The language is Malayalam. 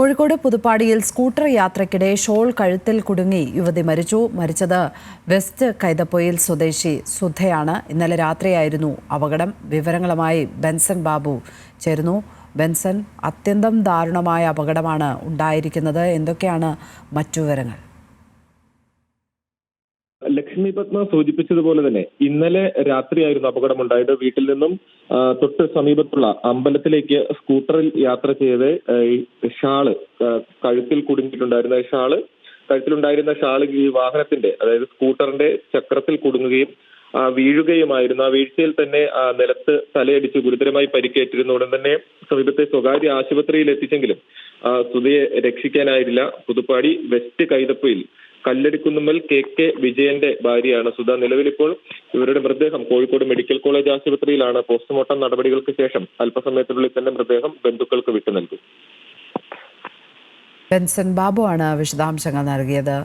കോഴിക്കോട് പുതുപ്പാടിയിൽ സ്കൂട്ടർ യാത്രയ്ക്കിടെ ഷോൾ കഴുത്തിൽ കുടുങ്ങി യുവതി മരിച്ചു. മരിച്ചത് വെസ്റ്റ് കൈതപ്പൊയിൽ സ്വദേശി സുധയാണ്. ഇന്നലെ രാത്രിയായിരുന്നു അപകടം. വിവരങ്ങളുമായി ബെൻസൺ ബാബു ചേരുന്നു. ബെൻസൺ അത്യന്തം ദാരുണമായ അപകടമാണ് ഉണ്ടായിരിക്കുന്നത്. എന്തൊക്കെയാണ് മറ്റു വിവരങ്ങൾ? ലക്ഷ്മി പത്മ സൂചിപ്പിച്ചതുപോലെ തന്നെ ഇന്നലെ രാത്രിയായിരുന്നു അപകടമുണ്ടായത്. വീട്ടിൽ നിന്നും തൊട്ട് സമീപത്തുള്ള അമ്പലത്തിലേക്ക് സ്കൂട്ടറിൽ യാത്ര ചെയ്ത് ഷാൾ കഴുത്തിൽ കുടുങ്ങിയിട്ടുണ്ടായിരുന്ന ഷാൾ കഴുത്തിലുണ്ടായിരുന്ന ഷാൾ ഈ വാഹനത്തിന്റെ അതായത് സ്കൂട്ടറിന്റെ ചക്രത്തിൽ കുടുങ്ങുകയും വീഴുകയുമായിരുന്നു. ആ വീഴ്ചയിൽ തന്നെ നിലത്ത് തലയടിച്ച് ഗുരുതരമായി പരിക്കേറ്റിരുന്നു ഉടൻ തന്നെ സമീപത്തെ സ്വകാര്യ ആശുപത്രിയിൽ എത്തിച്ചെങ്കിലും സ്തുതിയെ രക്ഷിക്കാനായില്ല. പുതുപ്പാടി വെസ്റ്റ് കൈതപ്പയിൽ കല്ലടിക്കുന്നുമ്മൽ കെ കെ വിജയന്റെ ഭാര്യയാണ് സുധ. നിലവിലിപ്പോൾ ഇവരുടെ മൃതദേഹം കോഴിക്കോട് മെഡിക്കൽ കോളേജ് ആശുപത്രിയിലാണ്. പോസ്റ്റ്മോർട്ടം നടപടികൾക്ക് ശേഷം അല്പസമയത്തിനുള്ളിൽ തന്നെ മൃതദേഹം ബന്ധുക്കൾക്ക് വിട്ടു നൽകും ബെൻസൺ ബാബു ആണ് വിശദാംശങ്ങൾ നൽകിയത്.